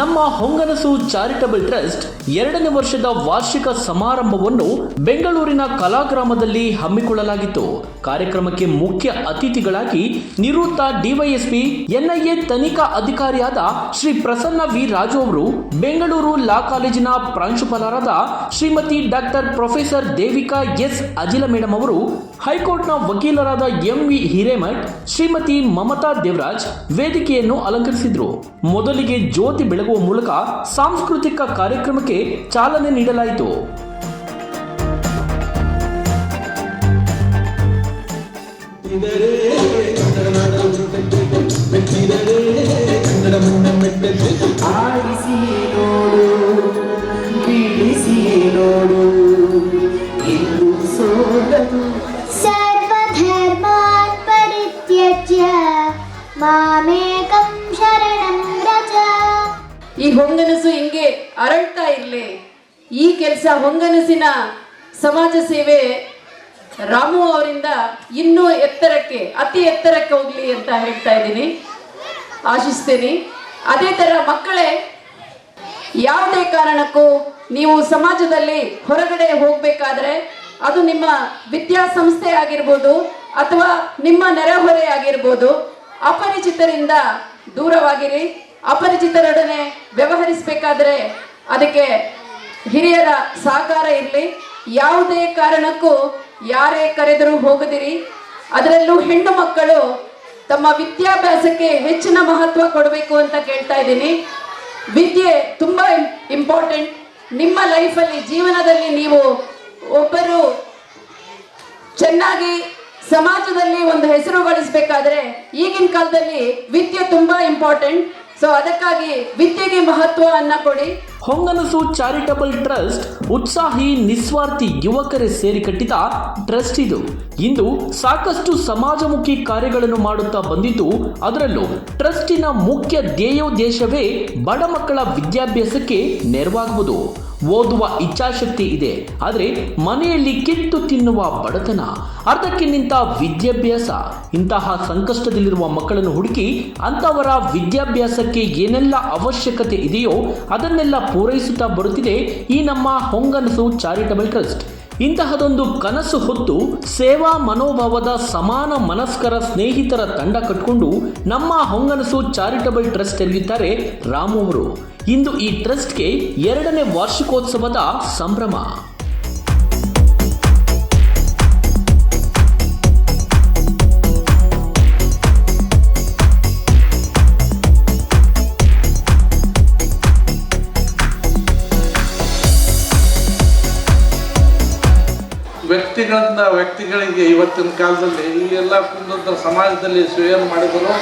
ನಮ್ಮ Honganasu charitable trust ಎರಡನೇ ವರ್ಷದ ವಾರ್ಷಿಕ ಸಮಾರಂಭವನ್ನು ಬೆಂಗಳೂರಿನ ಕಲಾಗ್ರಾಮದಲ್ಲಿ ಹಮ್ಮಿಕೊಳ್ಳಲಾಗಿತ್ತು. ಕಾರ್ಯಕ್ರಮಕ್ಕೆ ಮುಖ್ಯ ಅತಿಥಿಗಳಾಗಿ ನಿವೃತ್ತ ಡಿವೈಎಸ್ಪಿ, ಎನ್ಐಎ ತನಿಖಾ ಅಧಿಕಾರಿಯಾದ ಶ್ರೀ ಪ್ರಸನ್ನ ವಿ. ರಾಜು ಅವರು, ಬೆಂಗಳೂರು ಲಾ ಕಾಲೇಜಿನ ಪ್ರಾಂಶುಪಾಲರಾದ Shrimati doctor professor Devika S. Ajila madam ಅವರು ಹೈಕೋರ್ಟ್ನ ವಕೀಲರಾದ ಎಂ ವಿ ಹಿರೇಮಠ್, ಶ್ರೀಮತಿ ಮಮತಾ ದೇವರಾಜ್ ವೇದಿಕೆಯನ್ನು ಅಲಂಕರಿಸಿದ್ರು. ಮೊದಲಿಗೆ ಜ್ಯೋತಿ ಬೆಳಗುವ ಮೂಲಕ ಸಾಂಸ್ಕೃತಿಕ ಕಾರ್ಯಕ್ರಮಕ್ಕೆ ಚಾಲನೆ ನೀಡಲಾಯಿತು. ಆಡಿಸಿ ಹೊಂಗನಸು ಹಿಂಗೆ ಅರಳ್ತಾ ಇರಲಿ. ಈ ಕೆಲಸ ಹೊಂಗನಸಿನ ಸಮಾಜ ಸೇವೆ ರಾಮು ಅವರಿಂದ ಇನ್ನೂ ಎತ್ತರಕ್ಕೆ, ಅತಿ ಎತ್ತರಕ್ಕೆ ಹೋಗ್ಲಿ ಅಂತ ಹೇಳ್ತಾ ಇದ್ದೀನಿ. ಆಶಿಸ್ತೇನೆ. ಅದೇ ಥರ ಮಕ್ಕಳೇ, ಯಾವುದೇ ಕಾರಣಕ್ಕೂ ನೀವು ಸಮಾಜದಲ್ಲಿ ಹೊರಗಡೆ ಹೋಗಬೇಕಾದ್ರೆ ಅದು ನಿಮ್ಮ ವಿದ್ಯಾಸಂಸ್ಥೆ ಆಗಿರ್ಬೋದು ಅಥವಾ ನಿಮ್ಮ ನೆರೆಹೊರೆ ಆಗಿರ್ಬೋದು, ಅಪರಿಚಿತರಿಂದ ದೂರವಾಗಿರಿ. ಅಪರಿಚಿತರೊಡನೆ ವ್ಯವಹರಿಸಬೇಕಾದ್ರೆ ಅದಕ್ಕೆ ಹಿರಿಯರ ಸಹಕಾರ ಇರಲಿ. ಯಾವುದೇ ಕಾರಣಕ್ಕೂ ಯಾರೇ ಕರೆದರೂ ಹೋಗದಿರಿ. ಅದರಲ್ಲೂ ಹೆಣ್ಣು ಮಕ್ಕಳು ತಮ್ಮ ವಿದ್ಯಾಭ್ಯಾಸಕ್ಕೆ ಹೆಚ್ಚಿನ ಮಹತ್ವ ಕೊಡಬೇಕು ಅಂತ ಕೇಳ್ತಾ ಇದ್ದೀನಿ. ವಿದ್ಯೆ ತುಂಬ ಇಂಪಾರ್ಟೆಂಟ್ ನಿಮ್ಮ ಲೈಫಲ್ಲಿ ಜೀವನದಲ್ಲಿ ನೀವು ಒಬ್ಬರು ಚೆನ್ನಾಗಿ ಸಮಾಜದಲ್ಲಿ ಒಂದು ಹೆಸರು ಗಳಿಸಬೇಕಾದ್ರೆ ಈಗಿನ ಕಾಲದಲ್ಲಿ ವಿದ್ಯೆ ತುಂಬ ಇಂಪಾರ್ಟೆಂಟ್ ಸೊ ಅದಕ್ಕಾಗಿ ವಿದ್ಯೆಗೆ ಮಹತ್ವವನ್ನು ಕೊಡಿ. ಹೊಂಗನಸು ಚಾರಿಟಬಲ್ ಟ್ರಸ್ಟ್ ಉತ್ಸಾಹಿ ನಿಸ್ವಾರ್ಥಿ ಯುವಕರೇ ಸೇರಿ ಕಟ್ಟಿದ ಟ್ರಸ್ಟ್ ಇದು. ಇಂದು ಸಾಕಷ್ಟು ಸಮಾಜಮುಖಿ ಕಾರ್ಯಗಳನ್ನು ಮಾಡುತ್ತಾ ಬಂದಿದ್ದು, ಅದರಲ್ಲೂ ಟ್ರಸ್ಟಿನ ಮುಖ್ಯ ಧ್ಯೇಯೋದ್ದೇಶವೇ ಬಡ ಮಕ್ಕಳ ವಿದ್ಯಾಭ್ಯಾಸಕ್ಕೆ ನೆರವಾಗುವುದು. ಓದುವ ಇಚ್ಛಾಶಕ್ತಿ ಇದೆ. ಆದರೆ ಮನೆಯಲ್ಲಿ ಕಿತ್ತು ತಿನ್ನುವ ಬಡತನ, ಅರ್ಧಕ್ಕೆ ನಿಂತ ವಿದ್ಯಾಭ್ಯಾಸ, ಇಂತಹ ಸಂಕಷ್ಟದಲ್ಲಿರುವ ಮಕ್ಕಳನ್ನು ಹುಡುಕಿ ಅಂತವರ ವಿದ್ಯಾಭ್ಯಾಸಕ್ಕೆ ಏನೆಲ್ಲ ಅವಶ್ಯಕತೆ ಇದೆಯೋ ಅದನ್ನೆಲ್ಲ ಪೂರೈಸುತ್ತಾ ಬರುತ್ತಿದೆ ಈ ನಮ್ಮ ಹೊಂಗನಸು ಚಾರಿಟಬಲ್ ಟ್ರಸ್ಟ್. ಇಂತಹದೊಂದು ಕನಸು ಹೊತ್ತು ಸೇವಾ ಮನೋಭಾವದ ಸಮಾನ ಮನಸ್ಕರ ಸ್ನೇಹಿತರ ತಂಡ ಕಟ್ಟಿಕೊಂಡು ನಮ್ಮ ಹೊಂಗನಸು ಚಾರಿಟಬಲ್ ಟ್ರಸ್ಟ್ ತೆರೆದಿದ್ದಾರೆ ರಾಮು ಅವರು. ಇಂದು ಈ ಟ್ರಸ್ಟ್ಗೆ ಎರಡನೇ ವಾರ್ಷಿಕೋತ್ಸವದ ಸಂಭ್ರಮ. ವ್ಯಕ್ತಿಗಳಿಂದ ವ್ಯಕ್ತಿಗಳಿಗೆ ಇವತ್ತಿನ ಕಾಲದಲ್ಲಿ ಈ ಎಲ್ಲ ಕುಂದ ಸಮಾಜದಲ್ಲಿ ಸ್ವಯಂ ಮಾಡಿದರು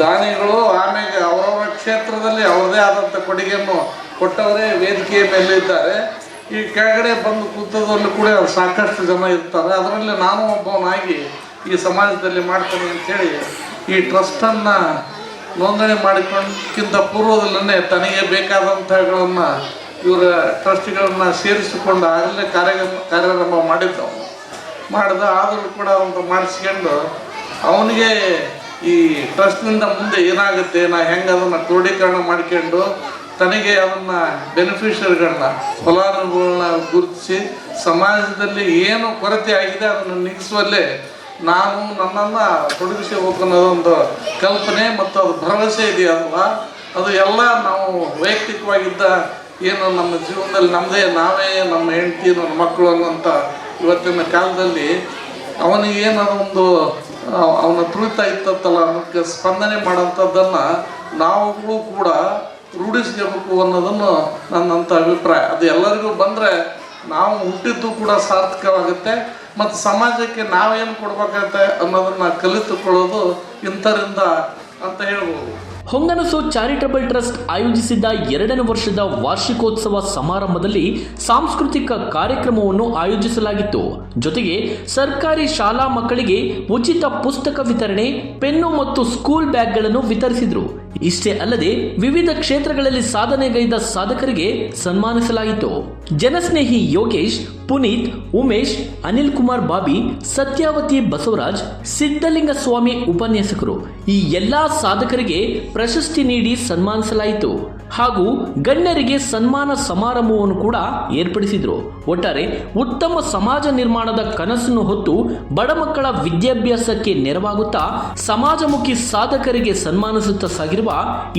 ದಾನಿಗಳು ಆಮೇಲೆ ಅವರವರ ಕ್ಷೇತ್ರದಲ್ಲಿ ಅವರದೇ ಆದಂಥ ಕೊಡುಗೆಯನ್ನು ಕೊಟ್ಟವರೇ ವೇದಿಕೆಯ ಮೇಲೆ ಇದ್ದಾರೆ. ಈ ಕೆಳಗಡೆ ಬಂದು ಕೂತದಲ್ಲೂ ಕೂಡ ಸಾಕಷ್ಟು ಜನ ಇರ್ತಾರೆ. ಅದರಲ್ಲಿ ನಾನು ಒಬ್ಬವನಾಗಿ ಈ ಸಮಾಜದಲ್ಲಿ ಮಾಡ್ತೇನೆ ಅಂಥೇಳಿ ಈ ಟ್ರಸ್ಟನ್ನು ನೋಂದಣಿ ಮಾಡಿಕೊಂಡಕ್ಕಿಂತ ಪೂರ್ವದಲ್ಲೇ ತನಗೆ ಬೇಕಾದಂಥಗಳನ್ನು ಇವರ ಟ್ರಸ್ಟ್ಗಳನ್ನು ಸೇರಿಸಿಕೊಂಡು ಆಗಲೇ ಕಾರ್ಯ ಕಾರ್ಯಾರಂಭ ಮಾಡಿದ್ದವು. ಮಾಡಿದ, ಆದರೂ ಕೂಡ ಒಂದು ಮಾಡಿಸ್ಕೊಂಡು ಅವನಿಗೆ ಈ ಟ್ರಸ್ಟ್ನಿಂದ ಮುಂದೆ ಏನಾಗುತ್ತೆ, ನಾ ಹೆಂಗೆ ಅದನ್ನು ಕ್ರೋಢೀಕರಣ ಮಾಡ್ಕೊಂಡು ತನಗೆ ಅದನ್ನು ಬೆನಿಫಿಷರಿಗಳನ್ನ ಫಲಾನುಭವಿಗಳನ್ನ ಗುರುತಿಸಿ ಸಮಾಜದಲ್ಲಿ ಏನು ಕೊರತೆ ಆಗಿದೆ ಅದನ್ನು ನಿಗಿಸುವಲ್ಲೇ ನಾನು ನನ್ನನ್ನು ತೊಡಗಿಸಬೇಕು ಅನ್ನೋದೊಂದು ಕಲ್ಪನೆ ಮತ್ತು ಅದು ಭರವಸೆ ಇದೆಯಲ್ವಾ? ಅದು ಎಲ್ಲ ನಾವು ವೈಯಕ್ತಿಕವಾಗಿದ್ದ ಏನು ನಮ್ಮ ಜೀವನದಲ್ಲಿ ನಮ್ಮದೇ ನಾವೇ ನಮ್ಮ ಹೆಂಡತಿ, ನನ್ನ ಮಕ್ಕಳು ಅನ್ನೋಂಥ ಇವತ್ತಿನ ಕಾಲದಲ್ಲಿ ಅವನಿಗೆ ಏನು ಒಂದು ಅವನ ತುಳಿತ ಇತ್ತಲ್ಲ ಅದಕ್ಕೆ ಸ್ಪಂದನೆ ಮಾಡೋಂಥದ್ದನ್ನ ನಾವು ಕೂಡ ರೂಢಿಸ್ಕೋಬೇಕು ಅನ್ನೋದನ್ನು ನನ್ನಂಥ ಅಭಿಪ್ರಾಯ. ಅದು ಎಲ್ಲರಿಗೂ ಬಂದರೆ ನಾವು ಹುಟ್ಟಿದ್ದು ಕೂಡ ಸಾರ್ಥಕವಾಗುತ್ತೆ, ಮತ್ತು ಸಮಾಜಕ್ಕೆ ನಾವೇನು ಕೊಡ್ಬೇಕಂತೆ ಅನ್ನೋದನ್ನು ಕಲಿತುಕೊಳ್ಳೋದು ಇಂಥರಿಂದ ಅಂತ ಹೇಳ್ಬೋದು. ಹೊಂಗನಸು ಚಾರಿಟಬಲ್ ಟ್ರಸ್ಟ್ ಆಯೋಜಿಸಿದ್ದ ಎರಡನೇ ವರ್ಷದ ವಾರ್ಷಿಕೋತ್ಸವ ಸಮಾರಂಭದಲ್ಲಿ ಸಾಂಸ್ಕೃತಿಕ ಕಾರ್ಯಕ್ರಮವನ್ನು ಆಯೋಜಿಸಲಾಗಿತ್ತು. ಜೊತೆಗೆ ಸರ್ಕಾರಿ ಶಾಲಾ ಮಕ್ಕಳಿಗೆ ಉಚಿತ ಪುಸ್ತಕ ವಿತರಣೆ, ಪೆನ್ನು ಮತ್ತು ಸ್ಕೂಲ್ ಬ್ಯಾಗ್ಗಳನ್ನು ವಿತರಿಸಿದ್ರು. ಇಷ್ಟೇ ಅಲ್ಲದೆ ವಿವಿಧ ಕ್ಷೇತ್ರಗಳಲ್ಲಿ ಸಾಧನೆಗೈದ ಸಾಧಕರಿಗೆ ಸನ್ಮಾನಿಸಲಾಯಿತು. ಜನಸ್ನೇಹಿ ಯೋಗೇಶ್, ಪುನೀತ್, ಉಮೇಶ್, ಅನಿಲ್ ಕುಮಾರ್ ಬಾಬಿ, ಸತ್ಯಾವತಿ ಬಸವರಾಜ್ ಸಿದ್ದಲಿಂಗ ಸ್ವಾಮಿ ಉಪನ್ಯಾಸಕರು ಈ ಎಲ್ಲಾ ಸಾಧಕರಿಗೆ ಪ್ರಶಸ್ತಿ ನೀಡಿ ಸನ್ಮಾನಿಸಲಾಯಿತು. ಹಾಗೂ ಗಣ್ಯರಿಗೆ ಸನ್ಮಾನ ಸಮಾರಂಭವನ್ನು ಕೂಡ ಏರ್ಪಡಿಸಿದ್ರು. ಒಟ್ಟಾರೆ ಉತ್ತಮ ಸಮಾಜ ನಿರ್ಮಾಣದ ಕನಸನ್ನು ಹೊತ್ತು ಬಡ ಮಕ್ಕಳ ವಿದ್ಯಾಭ್ಯಾಸಕ್ಕೆ ನೆರವಾಗುತ್ತಾ ಸಮಾಜಮುಖಿ ಸಾಧಕರಿಗೆ ಸನ್ಮಾನಿಸುತ್ತಾ ಸಾಗಿರುವ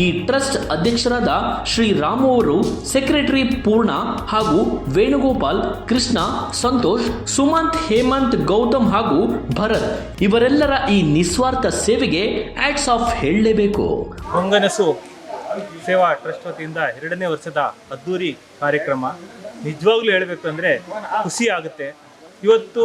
ಈ ಟ್ರಸ್ಟ್ ಅಧ್ಯಕ್ಷರಾದ ಶ್ರೀ ರಾಮು ಅವರು ಸೆಕ್ರೆಟರಿ ಪೂರ್ಣ ಹಾಗೂ ವೇಣುಗೋಪಾಲ್, ಕೃಷ್ಣ, ಸಂತೋಷ್, ಸುಮಂತ್, ಹೇಮಂತ್, ಗೌತಮ್ ಹಾಗೂ ಭರತ್ ಇವರೆಲ್ಲರ ಈ ನಿಸ್ವಾರ್ಥ ಸೇವೆಗೆ ಆಟ್ಸ್ ಆಫ್ ಹೇಳಲೇಬೇಕು. ಹೊಂಗನಸು ಸೇವಾ ಟ್ರಸ್ಟ್ ವತಿಯಿಂದ ಎರಡನೇ ವರ್ಷದ ಅದ್ದೂರಿ ಕಾರ್ಯಕ್ರಮ ನಿಜವಾಗ್ಲೂ ಹೇಳಬೇಕು ಅಂದರೆ ಖುಷಿ ಆಗುತ್ತೆ. ಇವತ್ತು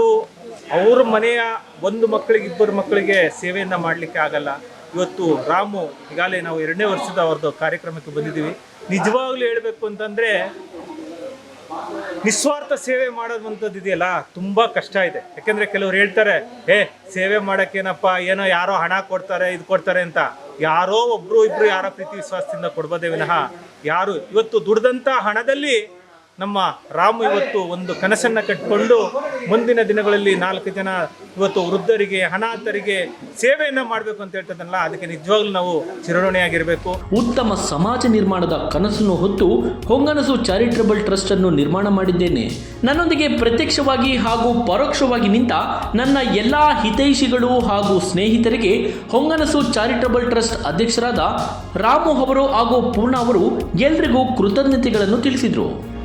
ಅವ್ರ ಮನೆಯ ಒಂದು ಮಕ್ಕಳಿಗೆ, ಇಬ್ಬರು ಮಕ್ಕಳಿಗೆ ಸೇವೆಯನ್ನು ಮಾಡಲಿಕ್ಕೆ ಆಗಲ್ಲ. ಇವತ್ತು ರಾಮು, ಈಗಾಗಲೇ ನಾವು ಎರಡನೇ ವರ್ಷದ ಅವ್ರದ್ದು ಕಾರ್ಯಕ್ರಮಕ್ಕೆ ಬಂದಿದ್ದೀವಿ. ನಿಜವಾಗ್ಲೂ ಹೇಳಬೇಕು ಅಂತಂದರೆ, ನಿಸ್ವಾರ್ಥ ಸೇವೆ ಮಾಡೋದಂಥದ್ದು ಇದೆಯಲ್ಲ, ತುಂಬ ಕಷ್ಟ ಇದೆ. ಯಾಕೆಂದರೆ ಕೆಲವ್ರು ಹೇಳ್ತಾರೆ, ಏ, ಸೇವೆ ಮಾಡೋಕ್ಕೇನಪ್ಪ ಏನೋ ಯಾರೋ ಹಣ ಕೊಡ್ತಾರೆ, ಇದು ಕೊಡ್ತಾರೆ ಅಂತ. ಯಾರೋ ಒಬ್ರು ಇಬ್ರು ಯಾರೋ ಪ್ರೀತಿ ವಿಶ್ವಾಸದಿಂದ ಕೊಡ್ಬೋದೇ ವಿನಃ, ಯಾರು ಇವತ್ತು ದುಡ್ದಂಥ ಹಣದಲ್ಲಿ ನಮ್ಮ ರಾಮು ಇವತ್ತು ಒಂದು ಕನಸನ್ನು ಕಟ್ಟಿಕೊಂಡು ಮುಂದಿನ ದಿನಗಳಲ್ಲಿ ನಾಲ್ಕು ಜನ ಇವತ್ತು ವೃದ್ಧರಿಗೆ, ಅನಾಥರಿಗೆ ಸೇವೆಯನ್ನು ಮಾಡಬೇಕು ಅಂತ ಹೇಳ್ತದಲ್ಲ ಅದಕ್ಕೆ ನಿಜವಾಗ್ಲೂ ನಾವು ಚಿರಣೆಯಾಗಿರಬೇಕು ಉತ್ತಮ ಸಮಾಜ ನಿರ್ಮಾಣದ ಕನಸನ್ನು ಹೊತ್ತು ಹೊಂಗನಸು ಚಾರಿಟಬಲ್ ಟ್ರಸ್ಟ್ ಅನ್ನು ನಿರ್ಮಾಣ ಮಾಡಿದ್ದೇನೆ. ನನ್ನೊಂದಿಗೆ ಪ್ರತ್ಯಕ್ಷವಾಗಿ ಹಾಗೂ ಪರೋಕ್ಷವಾಗಿ ನಿಂತ ನನ್ನ ಎಲ್ಲ ಹಿತೈಷಿಗಳು ಹಾಗೂ ಸ್ನೇಹಿತರಿಗೆ ಹೊಂಗನಸು ಚಾರಿಟಬಲ್ ಟ್ರಸ್ಟ್ ಅಧ್ಯಕ್ಷರಾದ ರಾಮು ಅವರು ಹಾಗೂ ಪೂರ್ಣ ಅವರು ಎಲ್ರಿಗೂ ಕೃತಜ್ಞತೆಗಳನ್ನು ತಿಳಿಸಿದರು.